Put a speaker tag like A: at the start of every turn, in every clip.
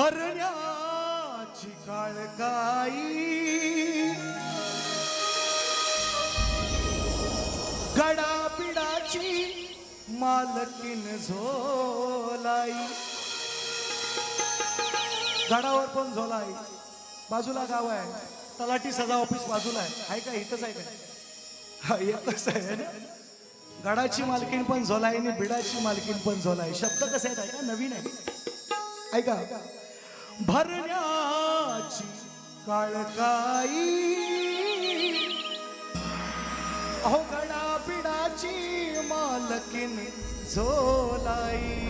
A: भरण्याची काळकाई. गडाबिडाची मालकीन झोलाई. गडावर पण झोलाई. बाजूला गाव आहे. तलाठी सजा ऑफिस बाजूला आहे. आहे का? इथंच आहे का? हा एकच आहे ना? गडाची मालकीन पण झोलाई आणि बिडाची मालकीन पण झोलाई. शब्द कसे आहेत ऐका नवीन आहे. ऐका. भरण्याची काळकाई. अहो पिडाची मालकीन झोलाई.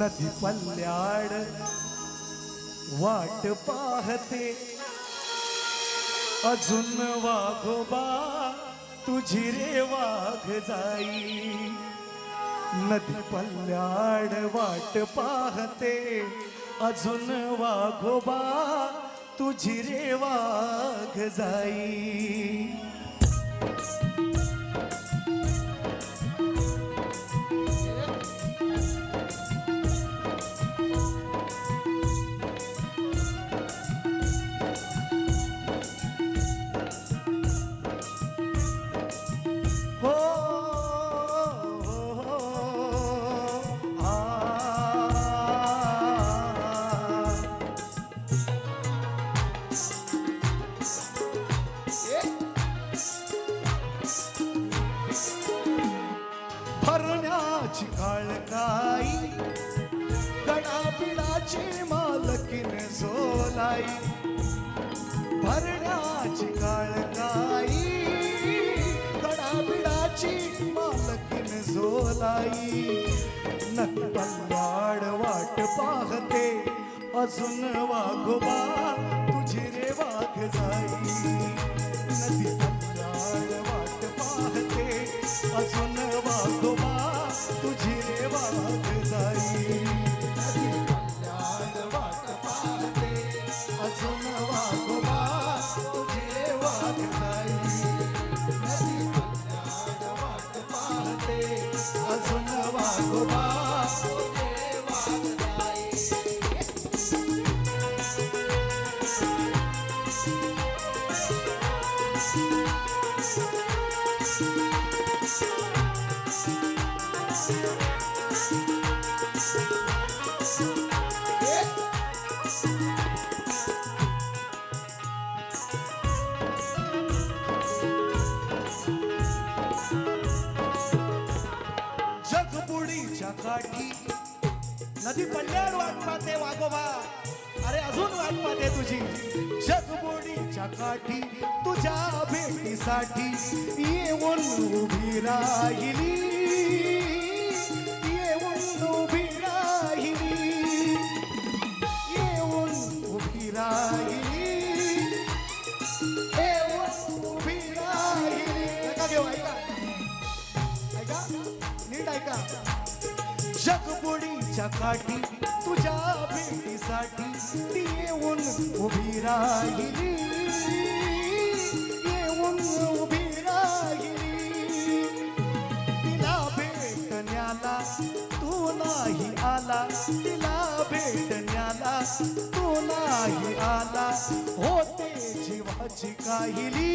A: नदी पल्ल्याड वाट पाहते. अजून वाघोबा तुझी रे वाघ जाई. नदी पल्ल्याड वाट पाहते. अजून वाघोबा तुझी रे वाघ जाई. सोलाई भरण्याची काळकाई गडाबिडाची मालकीन झोलाई. नदी पल्लाड वाट पाहते अजून वाघोबा तुझी रे वाघ जाई. काठी. नदी पल्ल्याड वाट पाहते वागोबा अरे अजून वाट पाहते तुझी. जगबोडीच्या काठी तुझ्या भेटीसाठी येऊन उभी राहिली. राहिली ऐका घेऊ ऐका. ऐका. नीट ऐका. जगबुडीच्या काठी तुझ्या भेटीसाठी ती येऊन उभी राहिली. येऊन उभी राहिली. तिला भेटण्याला तू नाही आला. तिला भेटण्याला तू नाही आला. होत जीवाची काहिली.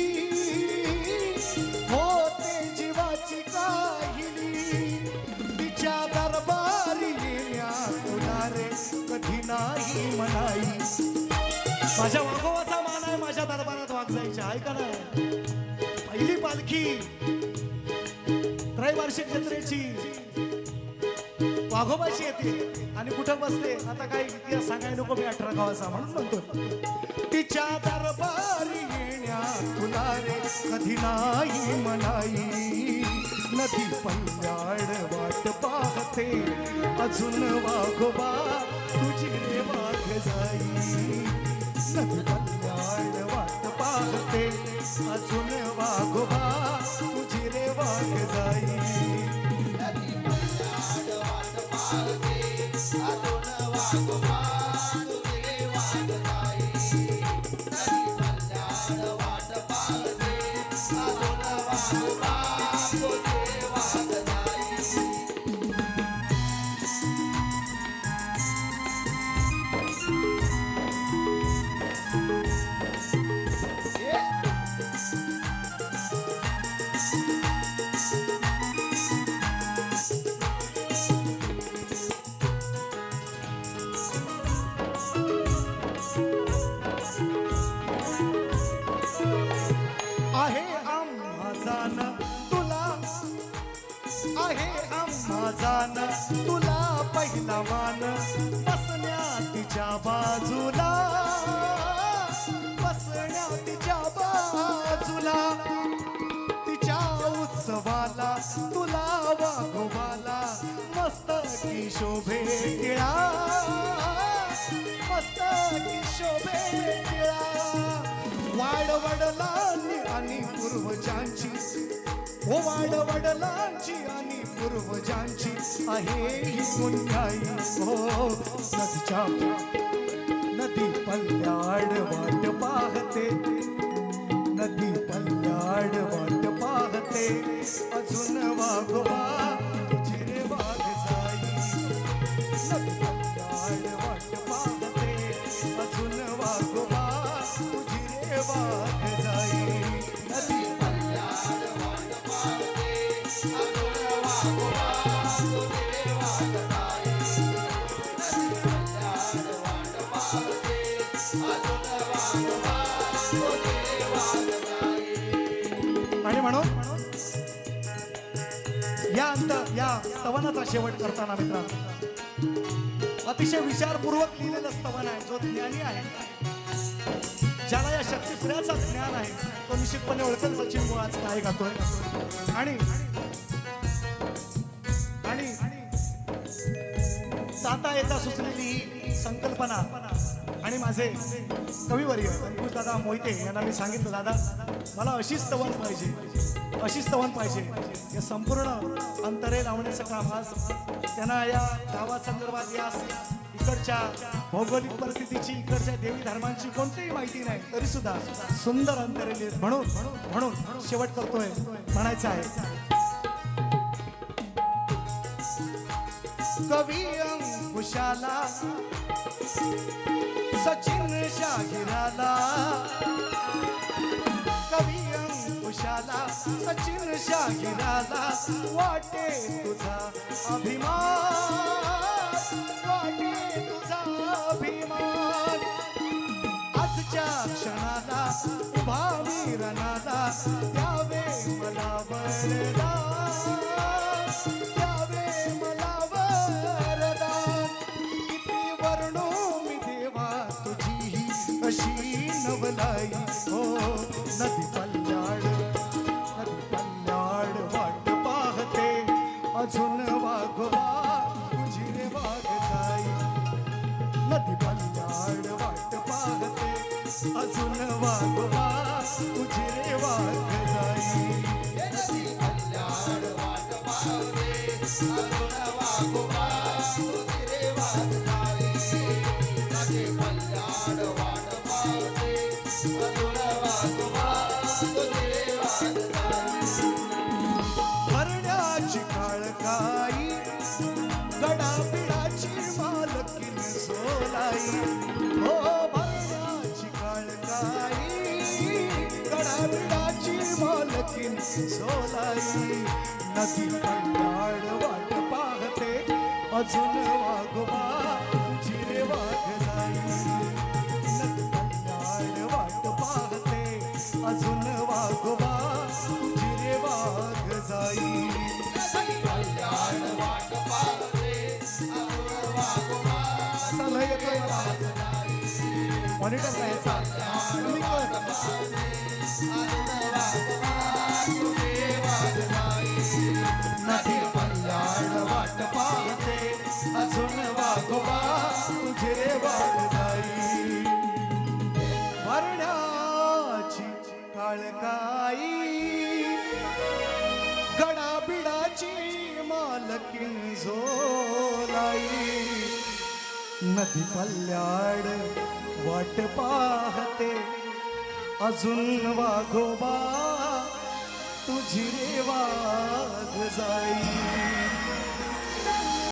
A: होते जीवाची काहिली. तिच्या दरबारी येण्या तुला रे कधी नाही म्हणाई. माझ्या वाघोबाचा मान आहे माझ्या दरबारात वाघ जायच्या ऐका ना. पहिली पालखी त्रैवार्षिक जत्रेची. वाघोबाची येते आणि कुठं बसते आता काय इतिहास सांगाय नको मी अठरा गावाचा म्हणून म्हणतो नाही म्हणाई नदी पल्ल्याड वाट पाहते. अजून वाघोबा तुझी रे वाघ जाई. नदी पल्ल्याड वाट पाहते. अजून वाघोबा तुझी रे वाघ जाई. बाजूला. बसण्या तिच्या बाजूला. तिच्या उत्सवाला तुला वाघोबाला मस्त की शोभे टिळा. मस्त की शोभे टिळा. वाड आणि पूर्वजांची ओ वाड वडलांची आणि पूर्वजांची आहे ही गुन्हाई हो. नदीच्या नदी पल्ल्याड वाट पाहते. नदी पल्ल्याड वाट पाहते. अजून वागवा म्हणून? या अंत या स्तवनाचा शेवट करताना मित्रांनो. अतिशय विचारपूर्वक लिहिलेलं स्तवन आहे जो ज्ञानी आहे. ज्याला या शक्तिपुऱ्याचा ज्ञान आहे तो निश्चितपणे ओळखेल सचिन मुळाच काय गातोय. आणि आणि साता येता सुचलेली ही संकल्पना. आणि माझे कविवर्य दादा मोहिते यांना मी सांगितलं दादा मला अशी स्तवन पाहिजे अशी स्तवन पाहिजे. या संपूर्ण अंतरे लावण्याचं काम आज त्यांना या गावासंदर्भात या इकडच्या भौगोलिक परिस्थितीची इकडच्या देवी धर्मांची कोणतीही माहिती नाही तरी सुद्धा सुंदर अंतरे लिहित म्हणून म्हणून शेवट करतोय म्हणायचं आहे. कवी अंकुशाला सचिन शाहिराला कवी अंकुशाला सचिन शाहिराला वाटे तुझा अभिमान वाटे अजून वाघवा गडाबिडाची मालकीन सोलाई. हो भरण्याची काळकाई. गडाबिडाची मालकीन सोलाई. नदी पल्ल्याड वाट पाहते अजून वाघोबा. मॉनिटर नदी वाट पाहते अजून वाघोबा तुझे रे जाई भरण्याची काळकाई गडाबिडाची मालकीन झोलाई नदी पल्याड वाट पाहते. अजून वाघोबा तुझी रे वाघ जाई.